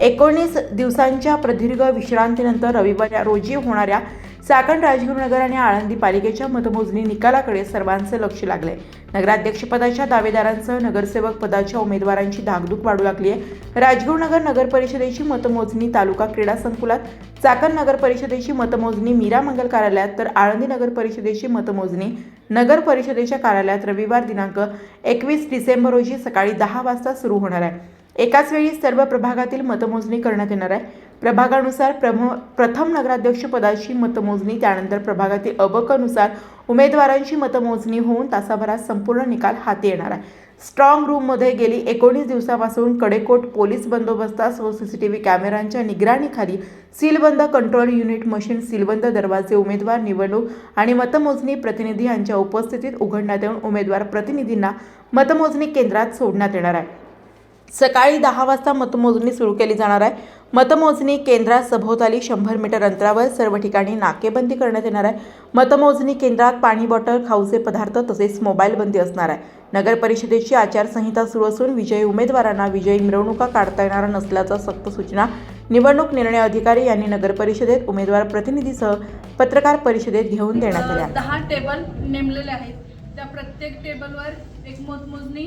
एकोणीस दिवसांच्या प्रदीर्घ विश्रांतीनंतर रविवार रोजी होणाऱ्या चाकण राजगुरुनगर आणि आळंदी पालिकेच्या मतमोजणी निकालाकडे सर्वांचे लक्ष लागले नगराध्यक्षपदाच्या दावेदारांसह नगरसेवक पदाच्या उमेदवारांची धाकधूक वाढू लागली आहे राजगुरुनगर नगर परिषदेची मतमोजणी तालुका क्रीडा संकुलात चाकण नगर परिषदेची मतमोजणी मीरा मंगल कार्यालयात तर आळंदी नगर परिषदेची मतमोजणी नगर परिषदेच्या कार्यालयात रविवार दिनांक एकवीस डिसेंबर रोजी सकाळी दहा वाजता सुरू होणार आहे. एकाच वेळी सर्व प्रभागातील मतमोजणी करण्यात येणार आहे. प्रभागानुसार प्रम प्रथम नगराध्यक्ष पदाची मतमोजणी त्यानंतर प्रभागातील अबकनुसार उमेदवारांची मतमोजणी होऊन तासाभरात संपूर्ण निकाल हाती येणार आहे. स्ट्रॉंग रूममध्ये गेली एकोणीस दिवसापासून कडेकोट पोलीस बंदोबस्त अस सी सी टी व्ही कॅमेऱ्यांच्या निगराणीखाली सीलबंद कंट्रोल युनिट मशीन सीलबंद दरवाजे उमेदवार निवडणूक आणि मतमोजणी प्रतिनिधी यांच्या उपस्थितीत उघडण्यात येऊन उमेदवार प्रतिनिधींना मतमोजणी केंद्रात सोडण्यात येणार आहे. सकाळी दहा वाजता मतमोजणी सुरू केली जाणार आहे. मतमोजणी केंद्रात सभोवताली शंभर मीटर अंतरावर सर्व ठिकाणी नाकेबंदी करण्यात येणार आहे. मतमोजणी केंद्रात पाणी बॉटल खाऊचे पदार्थ तसेच मोबाईल बंदी असणार आहे. नगर परिषदेची आचारसंहिता सुरू असून विजयी उमेदवारांना विजयी मिरवणुका काढता येणार नसल्याचा सक्त सूचना निवडणूक निर्णय अधिकारी यांनी नगर परिषदेत उमेदवार प्रतिनिधीसह पत्रकार परिषदेत घेऊन देण्यात आल्या. दहा टेबल नेमलेले आहेत. त्या प्रत्येक टेबलवर एक मतमोजणी